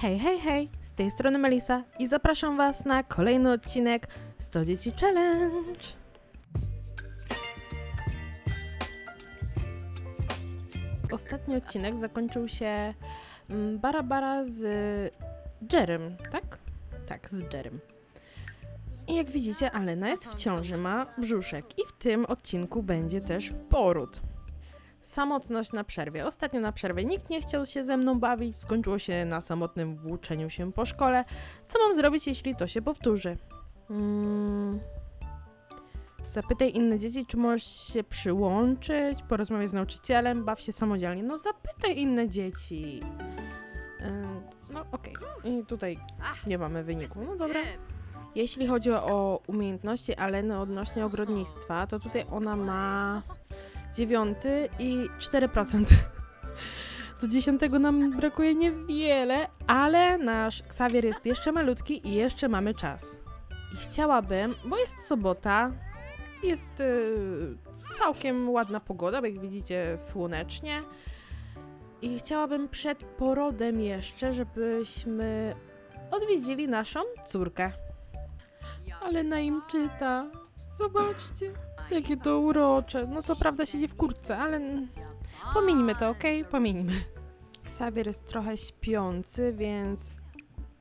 Hej, hej, hej, z tej strony Melisa i zapraszam Was na kolejny odcinek 100 Dzieci Challenge. Ostatni odcinek zakończył się mm, bara bara z Jerem, tak? Tak, z Jerem. I jak widzicie, Alena jest w ciąży, ma brzuszek i w tym odcinku będzie też poród. Samotność na przerwie. Ostatnio na przerwie nikt nie chciał się ze mną bawić, skończyło się na samotnym włóczeniu się po szkole. Co mam zrobić, jeśli to się powtórzy? Mm. Zapytaj inne dzieci, czy możesz się przyłączyć, porozmawiaj z nauczycielem, baw się samodzielnie. No zapytaj inne dzieci. No okej, i tutaj nie mamy wyniku. No dobra. Jeśli chodzi o umiejętności Aleny odnośnie ogrodnictwa, to tutaj ona ma dziewiąty i 4%. Do dziesiątego nam brakuje niewiele, ale nasz Xavier jest jeszcze malutki i jeszcze mamy czas. I chciałabym, bo jest sobota, jest y, całkiem ładna pogoda, bo jak widzicie słonecznie. I chciałabym przed porodem jeszcze, żebyśmy odwiedzili naszą córkę. Ale na im czyta. Zobaczcie. Jakie to urocze. No co prawda siedzi w kurtce, ale pominijmy to, okej? Pominijmy. Xavier jest trochę śpiący, więc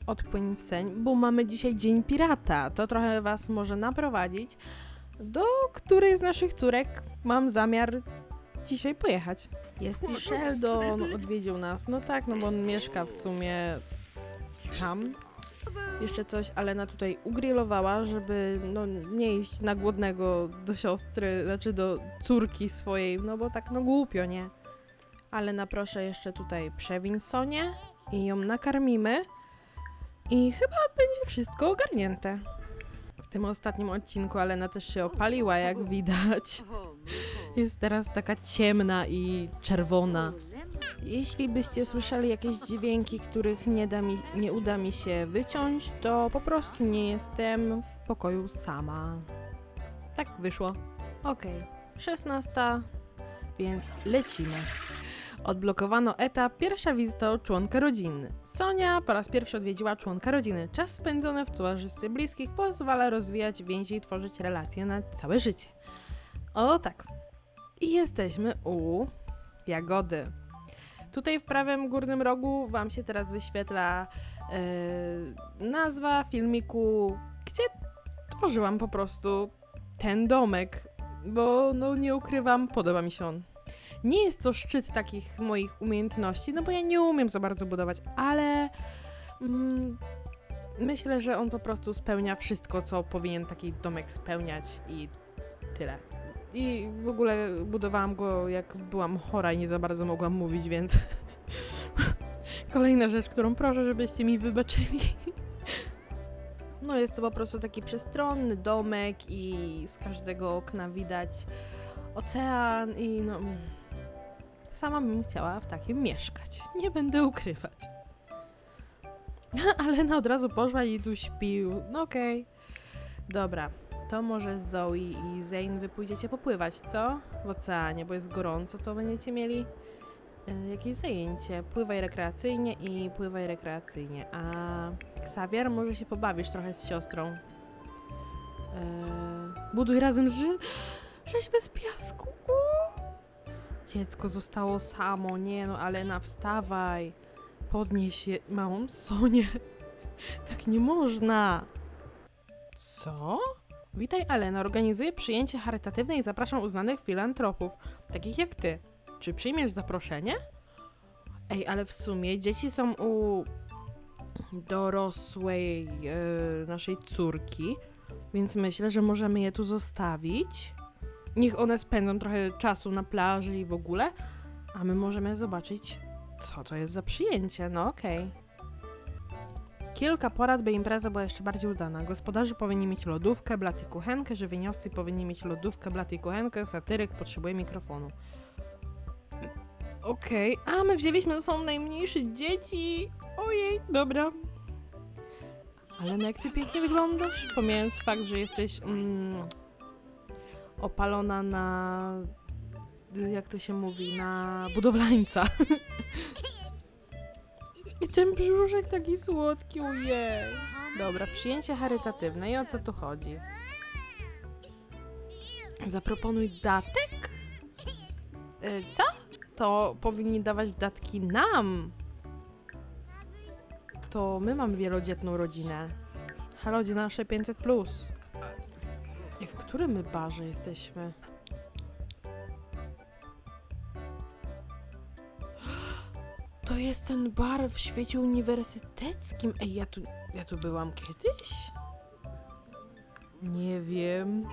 odpłyń w seń, bo mamy dzisiaj Dzień Pirata. To trochę was może naprowadzić, do której z naszych córek mam zamiar dzisiaj pojechać. Jest i Sheldon, odwiedził nas. No tak, no bo on mieszka w sumie tam, jeszcze coś Alena tutaj ugrillowała, żeby no, nie iść na głodnego do siostry, znaczy do córki swojej, no bo tak no głupio, nie? Alena proszę jeszcze tutaj przewiń Sonię i ją nakarmimy i chyba będzie wszystko ogarnięte. W tym ostatnim odcinku Alena też się opaliła, jak widać. Jest teraz taka ciemna i czerwona. Jeśli byście słyszeli jakieś dźwięki, których nie, da mi, nie uda mi się wyciąć, to po prostu nie jestem w pokoju sama. Tak wyszło. Okej, 16, więc lecimy. Odblokowano etap pierwsza wizyta członka rodziny. Sonia po raz pierwszy odwiedziła członka rodziny. Czas spędzony w towarzystwie bliskich pozwala rozwijać więzi i tworzyć relacje na całe życie. O tak. I jesteśmy u Jagody. Tutaj w prawym górnym rogu Wam się teraz wyświetla e, nazwa filmiku, gdzie tworzyłam po prostu ten domek, bo no nie ukrywam, podoba mi się on. Nie jest to szczyt takich moich umiejętności, no bo ja nie umiem za bardzo budować, ale mm, myślę, że on po prostu spełnia wszystko, co powinien taki domek spełniać i tyle. I w ogóle budowałam go jak byłam chora i nie za bardzo mogłam mówić, więc kolejna rzecz, którą proszę, żebyście mi wybaczyli. No jest to po prostu taki przestronny domek i z każdego okna widać ocean i no... mm, Sama bym chciała w takim mieszkać. Nie będę ukrywać. Ale na od razu poszła i tu śpił. No okej. Dobra, to może Zoe i Zane wy pójdziecie popływać, co? W oceanie, bo jest gorąco, to będziecie mieli y, jakieś zajęcie. Pływaj rekreacyjnie i pływaj rekreacyjnie. A Xavier może się pobawisz trochę z siostrą. Y, buduj razem ży... rzeź bez piasku. Dziecko zostało samo, nie no, Alena, wstawaj. Podnieś je, małą Sonię. Tak nie można. Co? Witaj, Alena. Organizuję przyjęcie charytatywne i zapraszam uznanych filantropów, takich jak ty. Czy przyjmiesz zaproszenie? Ej, ale w sumie dzieci są u dorosłej e, naszej córki, więc myślę, że możemy je tu zostawić. Niech one spędzą trochę czasu na plaży i w ogóle, a my możemy zobaczyć, co to jest za przyjęcie. No okej. Kilka porad, by impreza była jeszcze bardziej udana. Gospodarze powinni mieć lodówkę, blat i kuchenkę, żywieniowcy powinni mieć lodówkę, blat i kuchenkę, satyryk potrzebuje mikrofonu. Okej, a my wzięliśmy ze sobą najmniejsze dzieci. Ojej, dobra. Ale no jak ty pięknie wyglądasz, pomijając fakt, że jesteś mm, opalona na... jak to się mówi, na budowlańca. ten brzuszek taki słodki, ojej. Dobra, przyjęcie charytatywne i o co tu chodzi? Zaproponuj datek? Y, co? To powinni dawać datki nam. To my mamy wielodzietną rodzinę. Halo, gdzie nasze 500 plus? I w którym my barze jesteśmy? To jest ten bar w świecie uniwersyteckim. Ej, ja tu, ja tu byłam kiedyś? Nie wiem.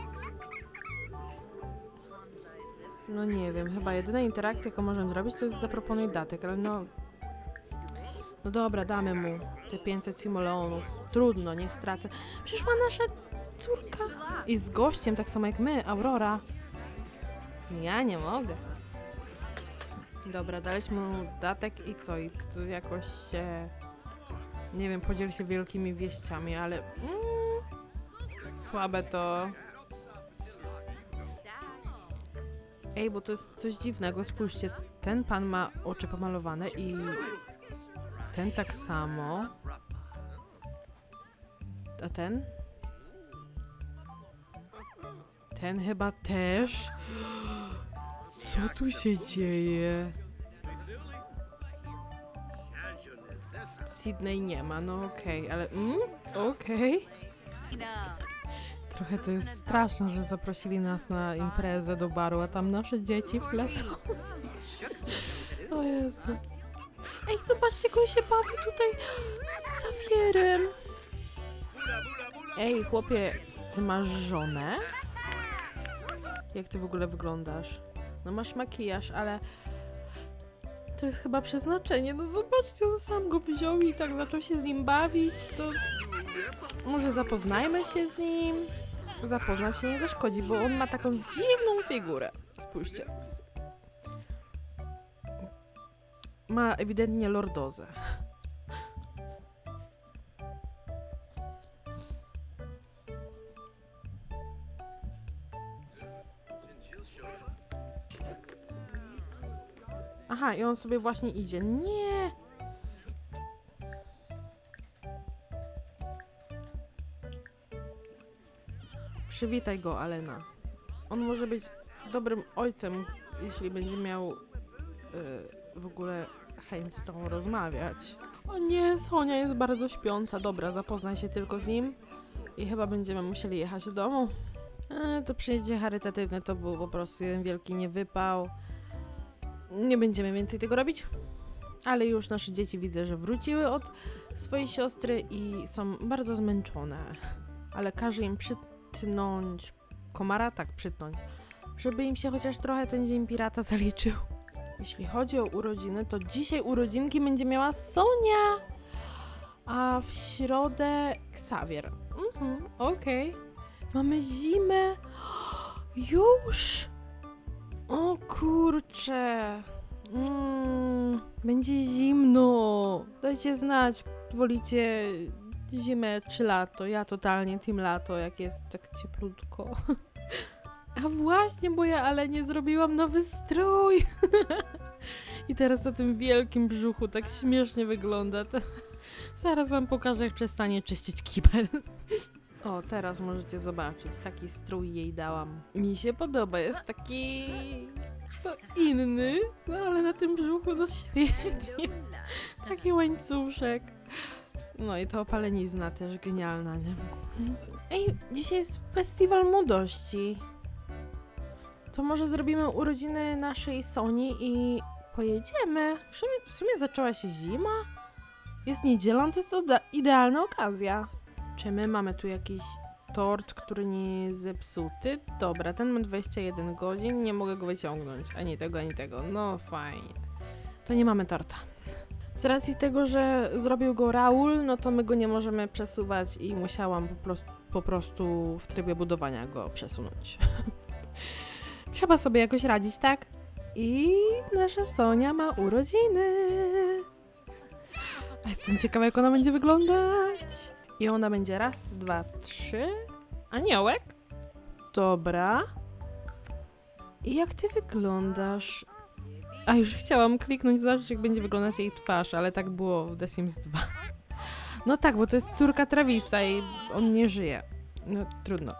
No nie wiem, chyba jedyna interakcja, jaką możemy zrobić, to jest zaproponuj datek, ale no... No dobra, damy mu te 500 simoleonów. Trudno, niech stracę. Przecież ma nasza córka. I z gościem, tak samo jak my, Aurora. Ja nie mogę. Dobra, daliśmy mu datek i co? I to jakoś się... Nie wiem, podziel się wielkimi wieściami, ale... Mm, słabe to... Ej, bo to jest coś dziwnego, spójrzcie. Ten pan ma oczy pomalowane i... Ten tak samo. A ten? Ten chyba też. Co tu się dzieje? Sydney nie ma, no okej, ale mm, okej. Trochę to jest straszne, że zaprosili nas na imprezę do baru, a tam nasze dzieci w tle są. O Jezu. Ej, zobaczcie, jak on się bawi tutaj z Xavierem. Ej, chłopie, ty masz żonę? Jak ty w ogóle wyglądasz? No masz makijaż, ale to jest chyba przeznaczenie. No zobaczcie, on sam go wziął i tak zaczął się z nim bawić, to może zapoznajmy się z nim. Zapoznać się nie zaszkodzi, bo on ma taką dziwną figurę. Spójrzcie. Ma ewidentnie lordozę. Aha, i on sobie właśnie idzie. Nie! Przywitaj go, Alena. On może być dobrym ojcem, jeśli będzie miał y, w ogóle chęć z tą rozmawiać. O nie, Sonia jest bardzo śpiąca. Dobra, zapoznaj się tylko z nim i chyba będziemy musieli jechać do domu. E, to przyjęcie charytatywne to był po prostu jeden wielki niewypał. Nie będziemy więcej tego robić. Ale już nasze dzieci widzę, że wróciły od swojej siostry i są bardzo zmęczone. Ale każe im przytnąć komara, tak, przytnąć, żeby im się chociaż trochę ten dzień pirata zaliczył. Jeśli chodzi o urodziny, to dzisiaj urodzinki będzie miała Sonia, a w środę Xavier. Mhm, okej. Mamy zimę. Już? O kurcze. Mm, będzie zimno. Dajcie znać, wolicie zimę czy lato. Ja totalnie team lato, jak jest tak cieplutko. A właśnie, bo ja ale nie zrobiłam nowy strój. I teraz na tym wielkim brzuchu tak śmiesznie wygląda. To... Zaraz wam pokażę, jak przestanie czyścić kibel. O, teraz możecie zobaczyć. Taki strój jej dałam. Mi się podoba, jest taki... No, inny, no ale na tym brzuchu no świetnie. Taki łańcuszek. No i to opalenizna też genialna, nie? Ej, dzisiaj jest festiwal młodości. To może zrobimy urodziny naszej Soni i pojedziemy. W sumie, w sumie zaczęła się zima. Jest niedziela, to jest idealna okazja. Czy my mamy tu jakiś tort, który nie jest zepsuty? Dobra, ten ma 21 godzin, nie mogę go wyciągnąć. Ani tego, ani tego. No fajnie. To nie mamy torta. Z racji tego, że zrobił go Raul, no to my go nie możemy przesuwać i musiałam po prostu, po prostu w trybie budowania go przesunąć. Trzeba sobie jakoś radzić, tak? I nasza Sonia ma urodziny. A jestem ciekawa, jak ona będzie wyglądać. I ona będzie raz, dwa, trzy. Aniołek? Dobra. I jak ty wyglądasz? A już chciałam kliknąć, zobaczyć jak będzie wyglądać jej twarz, ale tak było w The Sims 2. No tak, bo to jest córka Travisa i on nie żyje. No trudno.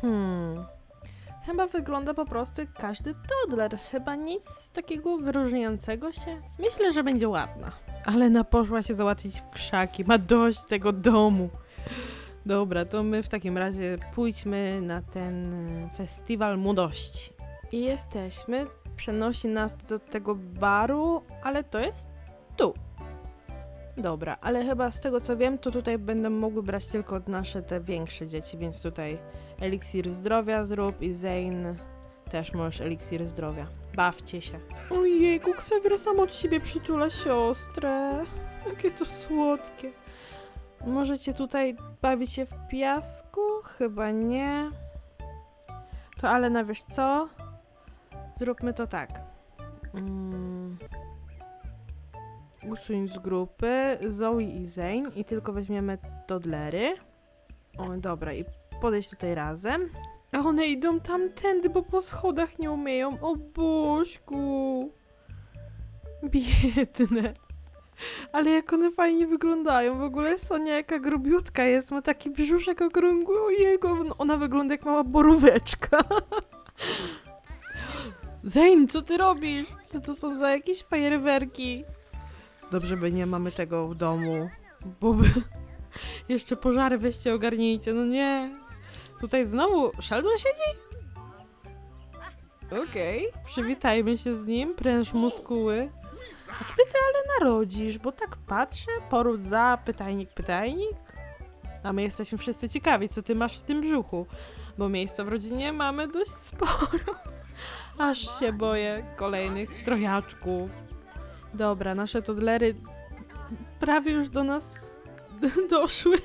Hmm. Chyba wygląda po prostu jak każdy toddler. Chyba nic takiego wyróżniającego się. Myślę, że będzie ładna. Ale na poszła się załatwić w krzaki. Ma dość tego domu. Dobra, to my w takim razie pójdźmy na ten e, festiwal młodości. I jesteśmy. Przenosi nas do tego baru, ale to jest tu. Dobra, ale chyba z tego co wiem, to tutaj będą mogły brać tylko nasze te większe dzieci, więc tutaj eliksir zdrowia zrób i Zane też możesz eliksir zdrowia. Bawcie się. Ojejku, Xavier sam od siebie przytula siostrę. Jakie to słodkie. Możecie tutaj bawić się w piasku? Chyba nie. To ale na wiesz co? Zróbmy to tak. Mm. Usuń z grupy Zoe i Zane i tylko weźmiemy toddlery. O, dobra, i podejść tutaj razem. A one idą tamtędy, bo po schodach nie umieją. O Bośku. Biedne. Ale jak one fajnie wyglądają. W ogóle Sonia jaka grubiutka jest. Ma taki brzuszek okrągły. Ojego, ona wygląda jak mała boróweczka. Zane, co ty robisz? Co to są za jakieś fajerwerki? Dobrze, by nie mamy tego w domu. Bo by... Jeszcze pożary weźcie ogarnijcie. No nie. Tutaj znowu Sheldon siedzi? Okej, przywitajmy się z nim, pręż muskuły. A kiedy ty ale narodzisz? Bo tak patrzę, poród za, pytajnik, pytajnik. A my jesteśmy wszyscy ciekawi, co ty masz w tym brzuchu. Bo miejsca w rodzinie mamy dość sporo. Aż się boję kolejnych trojaczków. Dobra, nasze toddlery prawie już do nas doszły.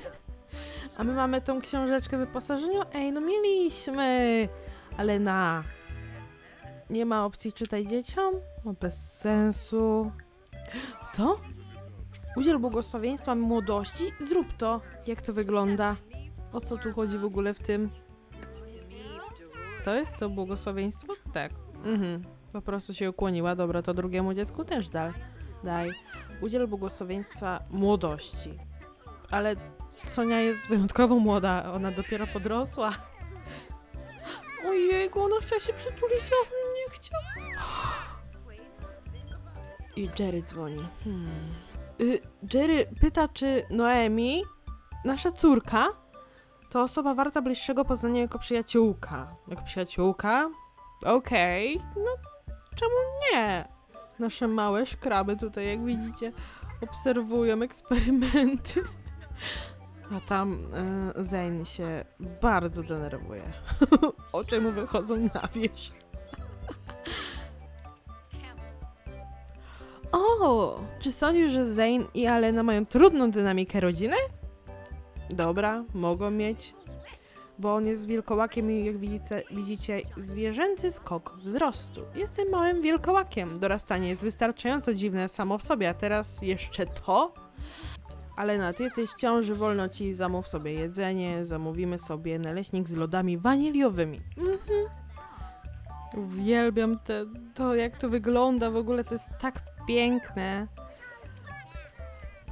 A my mamy tą książeczkę wyposażeniu? Ej, no mieliśmy! Ale na... Nie ma opcji czytaj dzieciom? No bez sensu. Co? Udziel błogosławieństwa młodości? Zrób to. Jak to wygląda? O co tu chodzi w ogóle w tym? To jest to błogosławieństwo? Tak. Mhm. Po prostu się ukłoniła. Dobra, to drugiemu dziecku też daj. Daj. Udziel błogosławieństwa młodości. Ale Sonia jest wyjątkowo młoda. Ona dopiero podrosła. Ojejku, ona chciała się przytulić, a on nie chciał. I Jerry dzwoni. Hmm. Y, Jerry pyta, czy Noemi, nasza córka, to osoba warta bliższego poznania jako przyjaciółka. Jako przyjaciółka? Okej, no czemu nie? Nasze małe szkraby tutaj, jak widzicie, obserwują eksperymenty. A tam y, Zane się bardzo denerwuje. Oczy mu wychodzą na wierzch. O, czy sądzisz, że Zane i Alena mają trudną dynamikę rodziny? Dobra, mogą mieć. Bo on jest wilkołakiem i jak widzicie, widzicie, zwierzęcy skok wzrostu. Jestem małym wilkołakiem. Dorastanie jest wystarczająco dziwne samo w sobie, a teraz jeszcze to? Alena, ty jesteś w ciąży, wolno ci zamów sobie jedzenie, zamówimy sobie naleśnik z lodami waniliowymi. Mhm. Uwielbiam te, to, jak to wygląda, w ogóle to jest tak piękne.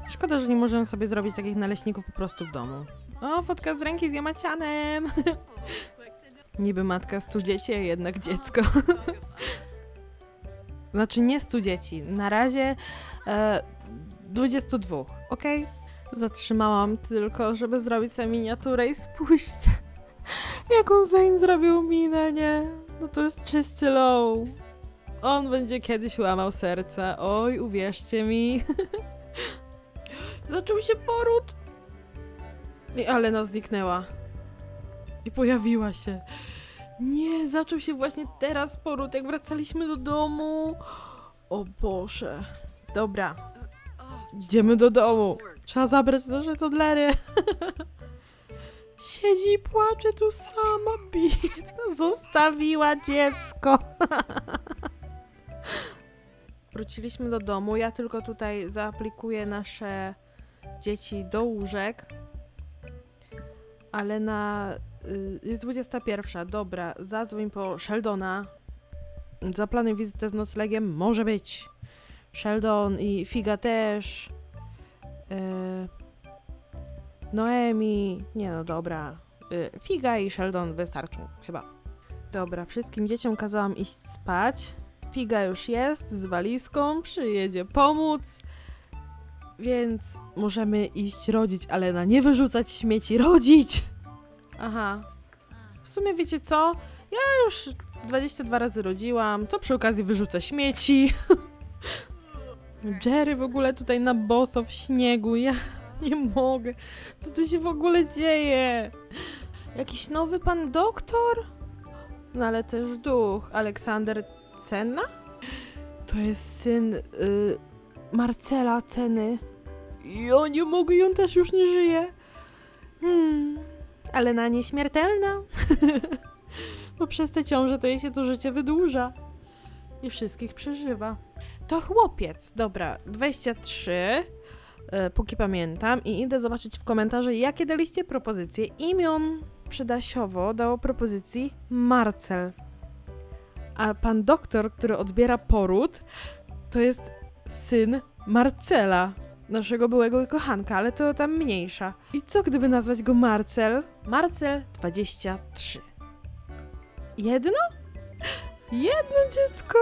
Szkoda, że nie możemy sobie zrobić takich naleśników po prostu w domu. O, fotka z ręki z jamacianem. Niby matka stu dzieci, a jednak dziecko. znaczy nie stu dzieci. Na razie e, 22, ok? Zatrzymałam tylko, żeby zrobić sobie miniaturę i spójrzcie, jaką Zane zrobił minę, nie? No to jest czysty low. On będzie kiedyś łamał serca. Oj, uwierzcie mi. Zaczął się poród. I Alena zniknęła. I pojawiła się. Nie, zaczął się właśnie teraz poród, jak wracaliśmy do domu. O Boże. Dobra, Idziemy do domu. Trzeba zabrać nasze toddlery. Siedzi i płacze tu sama, biedna. Zostawiła dziecko. Wróciliśmy do domu. Ja tylko tutaj zaaplikuję nasze dzieci do łóżek. Ale na... y, Jest 21. Dobra, zadzwoń po Sheldona. Zaplanuj wizytę z noclegiem? Może być. Sheldon i Figa też. Yy, Noemi. Nie no, dobra. Yy, Figa i Sheldon wystarczą, chyba. Dobra, wszystkim dzieciom kazałam iść spać. Figa już jest z walizką, przyjedzie pomóc. Więc możemy iść rodzić, ale na nie wyrzucać śmieci, rodzić! Aha. W sumie wiecie co? Ja już 22 razy rodziłam, to przy okazji wyrzucę śmieci. Jerry w ogóle tutaj na boso w śniegu, ja nie mogę. Co tu się w ogóle dzieje? Jakiś nowy pan doktor? No ale też duch. Aleksander Cena? To jest syn y, Marcela Ceny. Ja nie mogę, i on też już nie żyje. Hmm, ale na nieśmiertelna. Bo przez tę ciążę to jej się to życie wydłuża. I wszystkich przeżywa. To chłopiec, dobra, 23, e, póki pamiętam, i idę zobaczyć w komentarzu, jakie daliście propozycje imion. Przydasiowo dało propozycji Marcel. A pan doktor, który odbiera poród, to jest syn Marcela, naszego byłego kochanka, ale to tam mniejsza. I co gdyby nazwać go Marcel? Marcel 23. Jedno? Jedno dziecko?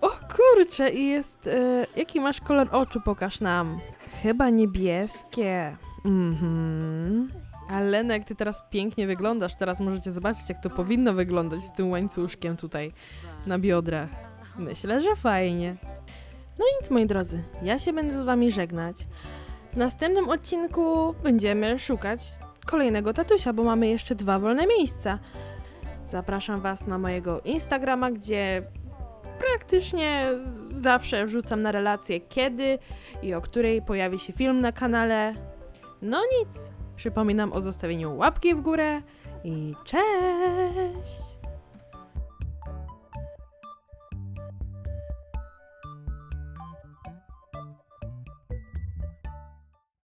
O kurczę, i jest. E, jaki masz kolor oczu? Pokaż nam. Chyba niebieskie. Mhm. Ale Lena, jak ty teraz pięknie wyglądasz, teraz możecie zobaczyć, jak to powinno wyglądać z tym łańcuszkiem tutaj na biodrach. Myślę, że fajnie. No nic, moi drodzy, ja się będę z wami żegnać. W następnym odcinku będziemy szukać kolejnego tatusia, bo mamy jeszcze dwa wolne miejsca. Zapraszam was na mojego Instagrama, gdzie praktycznie zawsze wrzucam na relację kiedy i o której pojawi się film na kanale. No nic, przypominam o zostawieniu łapki w górę i cześć!